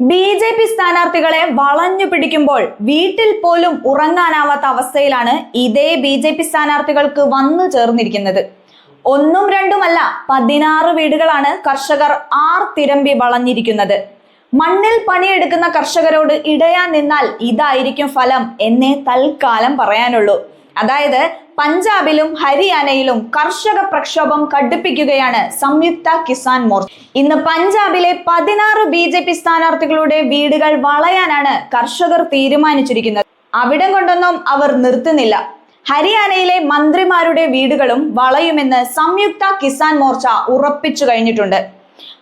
B J P സ്ഥാനാർത്ഥികളെ വളഞ്ഞു പിടിക്കുമ്പോൾ വീട്ടിൽ പോലും ഉറങ്ങാനാവാത്ത അവസ്ഥയിലാണ് ഇതേ ബി ജെ പി സ്ഥാനാർത്ഥികൾക്ക് വന്നു ചേർന്നിരിക്കുന്നത്. ഒന്നും രണ്ടുമല്ല പതിനാറ് വീടുകളാണ് കർഷകർ ആർ തിരമ്പി വളഞ്ഞിരിക്കുന്നത്. മണ്ണിൽ പണിയെടുക്കുന്ന കർഷകരോട് ഇടയാൻ നിന്നാൽ ഇതായിരിക്കും ഫലം എന്നേ തൽക്കാലം പറയാനുള്ളൂ. അതായത് പഞ്ചാബിലും ഹരിയാനയിലും കർഷക പ്രക്ഷോഭം കടുപ്പിക്കുകയാണ് സംയുക്ത കിസാൻ മോർച്ച. ഇന്ന് പഞ്ചാബിലെ പതിനാറ് ബി ജെ പി സ്ഥാനാർത്ഥികളുടെ വീടുകൾ വളയാനാണ് കർഷകർ തീരുമാനിച്ചിരിക്കുന്നത്. അവിടം കൊണ്ടൊന്നും അവർ നിർത്തുന്നില്ല. ഹരിയാനയിലെ മന്ത്രിമാരുടെ വീടുകളും വളയുമെന്ന് സംയുക്ത കിസാൻ മോർച്ച ഉറപ്പിച്ചു കഴിഞ്ഞിട്ടുണ്ട്.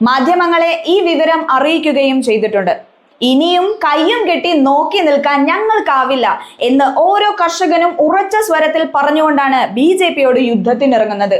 മാധ്യമങ്ങളെ ഈ വിവരം അറിയിക്കുകയും ചെയ്തിട്ടുണ്ട്. ഇനിയും കയ്യും കെട്ടി നോക്കി നിൽക്കാൻ ഞങ്ങൾക്കാവില്ല എന്ന് ഓരോ കർഷകനും ഉറച്ച സ്വരത്തിൽ പറഞ്ഞുകൊണ്ടാണ് ബി ജെ പിയോട് യുദ്ധത്തിനിറങ്ങുന്നത്.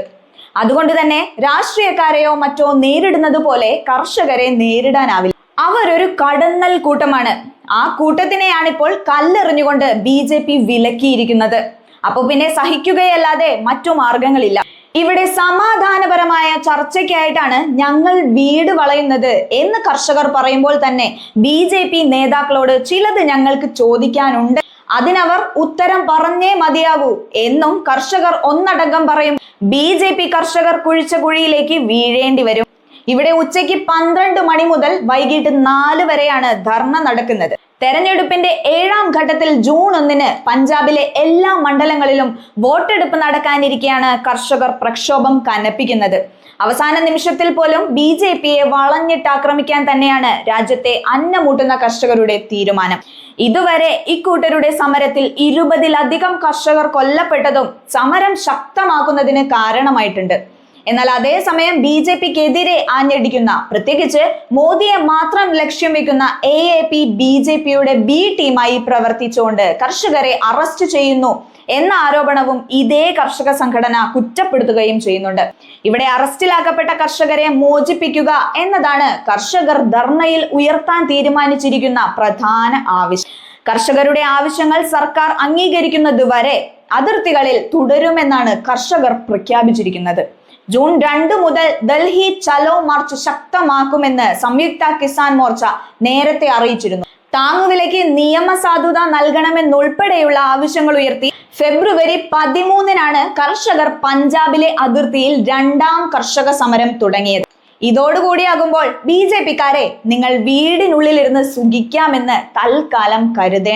അതുകൊണ്ട് തന്നെ രാഷ്ട്രീയക്കാരെയോ മറ്റോ നേരിടുന്നത് പോലെ കർഷകരെ നേരിടാനാവില്ല. അവരൊരു കടന്നൽ കൂട്ടമാണ്. ആ കൂട്ടത്തിനെയാണിപ്പോൾ കല്ലെറിഞ്ഞുകൊണ്ട് ബി ജെ പി വിലക്കിയിരിക്കുന്നത്. അപ്പൊ പിന്നെ സഹിക്കുകയല്ലാതെ മറ്റു മാർഗങ്ങളില്ല. ഇവിടെ സമാധാനപരമായ ചർച്ചയ്ക്കായിട്ടാണ് ഞങ്ങൾ വീട് വളയുന്നത് എന്ന് കർഷകർ പറയുമ്പോൾ തന്നെ ബി ജെ പി നേതാക്കളോട് ചിലത് ഞങ്ങൾക്ക് ചോദിക്കാനുണ്ട്. അതിനവർ ഉത്തരം പറഞ്ഞേ മതിയാകൂ എന്നും കർഷകർ ഒന്നടങ്കം പറയും. ബി ജെ പി കർഷകർ കുഴിച്ച കുഴിയിലേക്ക് വീഴേണ്ടി വരും. ഇവിടെ ഉച്ചയ്ക്ക് പന്ത്രണ്ട് മണി മുതൽ വൈകിട്ട് നാല് വരെയാണ് ധർണ നടക്കുന്നത്. തെരഞ്ഞെടുപ്പിന്റെ ഏഴാം ഘട്ടത്തിൽ ജൂൺ ഒന്നിന് പഞ്ചാബിലെ എല്ലാ മണ്ഡലങ്ങളിലും വോട്ടെടുപ്പ് നടക്കാനിരിക്കെയാണ് കർഷകർ പ്രക്ഷോഭം കനപ്പിക്കുന്നത്. അവസാന നിമിഷത്തിൽ പോലും ബി ജെ പിയെ വളഞ്ഞിട്ട് ആക്രമിക്കാൻ തന്നെയാണ് രാജ്യത്തെ അന്നമൂട്ടുന്ന കർഷകരുടെ തീരുമാനം. ഇതുവരെ ഇക്കൂട്ടരുടെ സമരത്തിൽ ഇരുപതിലധികം കർഷകർ കൊല്ലപ്പെട്ടതും സമരം ശക്തമാക്കുന്നതിന് കാരണമായിട്ടുണ്ട്. എന്നാൽ അതേസമയം ബി ജെ പിക്കെതിരെ ആഞ്ഞടിക്കുന്ന പ്രത്യേകിച്ച് മോദിയെ മാത്രം ലക്ഷ്യം വെക്കുന്ന A A P B J പിയുടെ ബി ടീമായി പ്രവർത്തിച്ചുകൊണ്ട് കർഷകരെ അറസ്റ്റ് ചെയ്യുന്നു എന്ന ആരോപണവും ഇതേ കർഷക സംഘടന കുറ്റപ്പെടുത്തുകയും ചെയ്യുന്നുണ്ട്. ഇവിടെ അറസ്റ്റിലാക്കപ്പെട്ട കർഷകരെ മോചിപ്പിക്കുക എന്നതാണ് കർഷകർ ധർണയിൽ ഉയർത്താൻ തീരുമാനിച്ചിരിക്കുന്ന പ്രധാന ആവശ്യം. കർഷകരുടെ ആവശ്യങ്ങൾ സർക്കാർ അംഗീകരിക്കുന്നതുവരെ അതിർത്തികളിൽ തുടരുമെന്നാണ് കർഷകർ പ്രഖ്യാപിച്ചിരിക്കുന്നത്. ജൂൺ രണ്ട് മുതൽ ഡൽഹി ചലോ മാർച്ച് ശക്തമാക്കുമെന്ന് സംയുക്ത കിസാൻ മോർച്ച നേരത്തെ അറിയിച്ചിരുന്നു. താങ്ങുവിലയ്ക്ക് നിയമസാധുത നൽകണമെന്നുൾപ്പെടെയുള്ള ആവശ്യങ്ങൾ ഉയർത്തി ഫെബ്രുവരി പതിമൂന്നിനാണ് കർഷകർ പഞ്ചാബിലെ അതിർത്തിയിൽ രണ്ടാം കർഷക സമരം തുടങ്ങിയത്. ഇതോടുകൂടിയാകുമ്പോൾ ബി ജെ പിക്കാരെ നിങ്ങൾ വീടിനുള്ളിലിരുന്ന് സുഖിക്കാമെന്ന് തൽക്കാലം കരുതേണ്ട